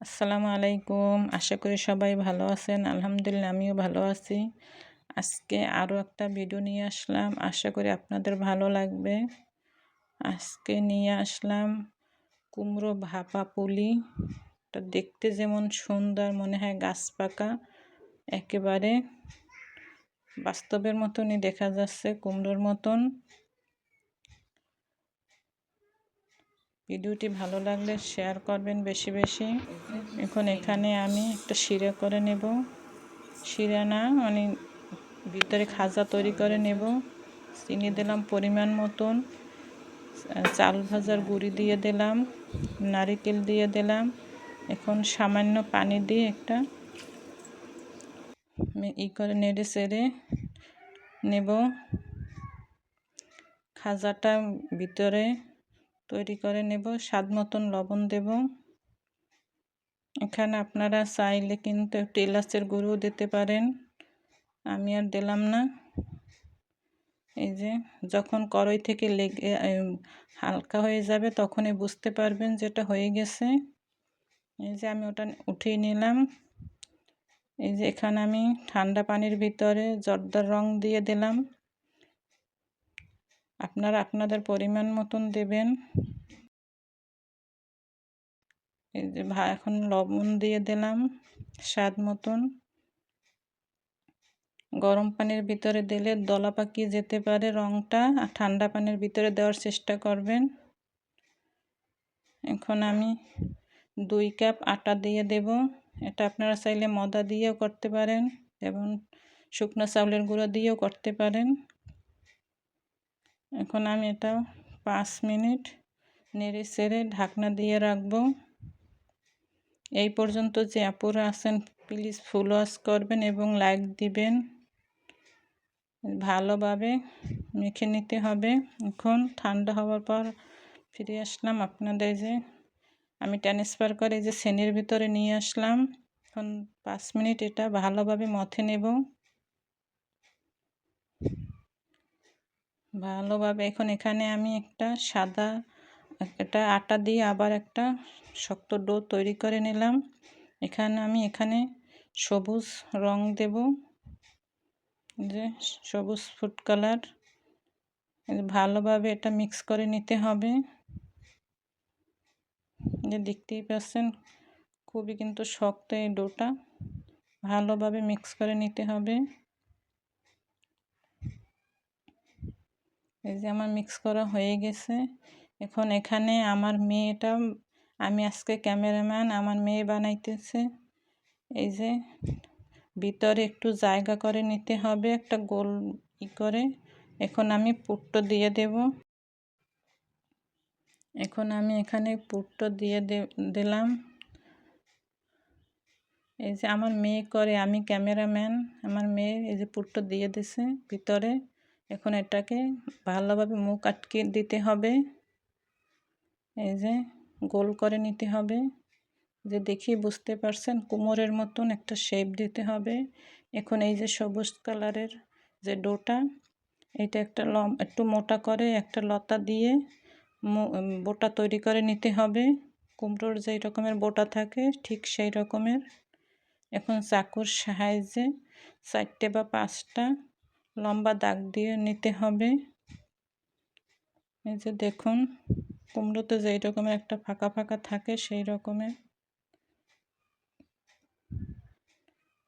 আসসালামু আলাইকুম। আশা করি সবাই ভালো আছেন। আলহামদুলিল্লাহ, আমিও ভালো আছি। আজকে আরও একটা ভিডিও নিয়ে আসলাম। আশা করি আপনাদের ভালো লাগবে। আজকে নিয়ে আসলাম কুমড়ো ভাপা পুলি। এটা দেখতে যেমন সুন্দর, মনে হয় গাছ পাকা। একেবারে বাস্তবের মতনই দেখা যাচ্ছে কুমড়োর মতন। ভিডিওটি ভালো লাগলে শেয়ার করবেন বেশি বেশি। এখন এখানে আমি একটা শিরা করে নেব। শিরা না মানে ভিতরে খাজা তৈরি করে নেব। চিনি দিলাম পরিমাণ মতন। চাল ভাজার গুঁড়ি দিয়ে দিলাম, নারিকেল দিয়ে দিলাম। এখন সামান্য পানি দিয়ে একটা ই করে নেড়ে চেড়ে নেব। খাজাটা ভিতরে তৈরি করে নেব, স্বাদ মতন লবণ দেব। এখানে আপনারা চাইলে কিন্তু একটু এলাচের গুঁড়ো দিতে পারেন। আমি আর দিলাম না। এই যে, যখন কড়াই থেকে লেগে হালকা হয়ে যাবে তখনই বুঝতে পারবেন যেটা হয়ে গেছে। এই যে, আমি ওটা উঠিয়ে নিলাম। এই যে, এখানে আমি ঠান্ডা পানির ভিতরে জর্দার রং দিয়ে দিলাম। আপনারা আপনাদের পরিমাণ মতন দেবেন। এই যে এখন লবণ দিয়ে দিলাম স্বাদ মতন। গরম পানির ভিতরে দিলে দলা পাকিয়ে যেতে পারে রঙটা আর ঠান্ডা পানির ভিতরে দেওয়ার চেষ্টা করবেন। এখন আমি দুই কাপ আটা দিয়ে দেব। এটা আপনারা চাইলে মদা দিয়েও করতে পারেন এবং শুকনো চাউলের গুঁড়ো দিয়েও করতে পারেন। এখন আমি এটা পাঁচ মিনিট নেড়ে চেড়ে ঢাকনা দিয়ে রাখব। এই পর্যন্ত যে আপুরা আছেন প্লিজ ফুল ওয়াশ করবেন এবং লাইক দিবেন। ভালোভাবে মেখে নিতে হবে। এখন ঠান্ডা হওয়ার পর ফিরে আসলাম আপনাদের যে আমি ট্রান্সফার করে যে শ্রেণির ভিতরে নিয়ে আসলাম। এখন পাঁচ মিনিট এটা ভালোভাবে মথে নেব। ভালোভাবে। এখন এখানে আমি একটা সাদা, একটা আটা দিয়ে আবার একটা শক্ত ডো তৈরি করে নিলাম। এখানে আমি এখানে সবুজ রং দেব। যে সবুজ ফুড কালার। ভালোভাবে এটা মিক্স করে নিতে হবে। যে দেখতেই পাচ্ছেন, খুবই কিন্তু শক্ত এই ডোটা। ভালোভাবে মিক্স করে নিতে হবে। এই যে আমার মিক্স করা হয়ে গেছে। এখন এখানে আমার মেয়েটা, আমি আজকে ক্যামেরাম্যান আমার মেয়ে বানাইতেছে। এই যে ভিতরে একটু জায়গা করে নিতে হবে, একটা গোল ই করে। এখন আমি পুট্টো দিয়ে দেব। এখন আমি এখানে পুট্টো দিয়ে দিলাম। এই যে আমার মেয়ে করে, আমি ক্যামেরাম্যান আমার মেয়ে এই যে পুট্টো দিয়ে দিছে ভিতরে। এখন এটাকে ভালোভাবে মুখ আটকে দিতে হবে। এই যে গোল করে নিতে হবে। যে দেখি বুঝতে পারছেন, কুমোরের মতন একটা শেপ দিতে হবে। এখন এই যে সবুজ কালারের যে ডোটা, এটা একটা লম একটু মোটা করে একটা লতা দিয়ে বোটা তৈরি করে নিতে হবে। কুমড়োর যেই রকমের বোটা থাকে, ঠিক সেই রকমের। এখন চাকুর সাহায্যে চারটে বা পাঁচটা লম্বা দাগ দিয়ে নিতে হবে। এই যে দেখুন, কুমড়োতে যেই রকমের একটা ফাঁকা ফাঁকা থাকে, সেই রকমের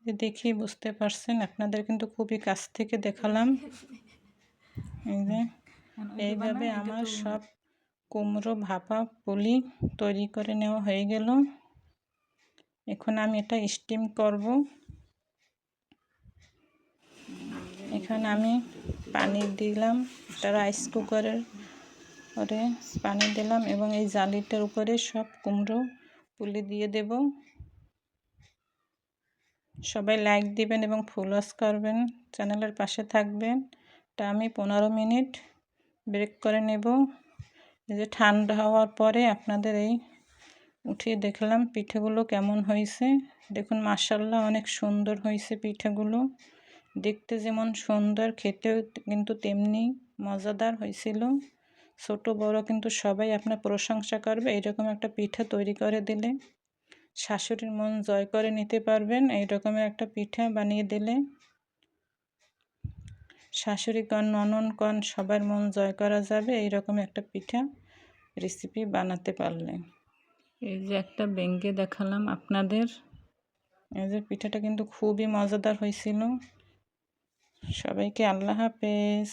দেখি বুঝতে পারছেন, আপনাদের কিন্তু খুবই কাছ থেকে দেখালাম। এই যে, এইভাবে আমার সব কুমড়ো ভাপা পুলি তৈরি করে নেওয়া হয়ে গেল। এখন আমি এটা স্টিম করব। এখানে আমি পানি দিলাম, একটা রাইস কুকারের পরে পানি দিলাম এবং এই জালিটার উপরে সব কুমড়ো পুলি দিয়ে দেব। সবাই লাইক দিবেন এবং ফুল ওয়াশ করবেন চ্যানেলের পাশে থাকবেন। তা আমি পনেরো মিনিট ব্রেক করে নেব। এই যে ঠান্ডা হওয়ার পরে আপনাদের এই উঠিয়ে দেখলাম পিঠেগুলো কেমন হয়েছে। দেখুন মাসাল্লাহ অনেক সুন্দর হয়েছে পিঠেগুলো। দেখতে যেমন সুন্দর, খেতেও কিন্তু তেমনি মজাদার হয়েছিল। ছোট, বড় কিন্তু সবাই আপনার প্রশংসা করবে, এরকম একটা পিঠা তৈরি করে দিলে। শাশুড়ির মন জয় করে নিতে পারবেন এই রকমের একটা পিঠা বানিয়ে দিলে। শাশুড়ি কন ননন কন সবার মন জয় করা যাবে এই রকম একটা পিঠা রেসিপি বানাতে পারলে। এই যে একটা ব্যাঙ্গে দেখালাম আপনাদের। এই যে পিঠাটা কিন্তু খুবই মজাদার হয়েছিল। সবাইকে আল্লাহ হাফেজ।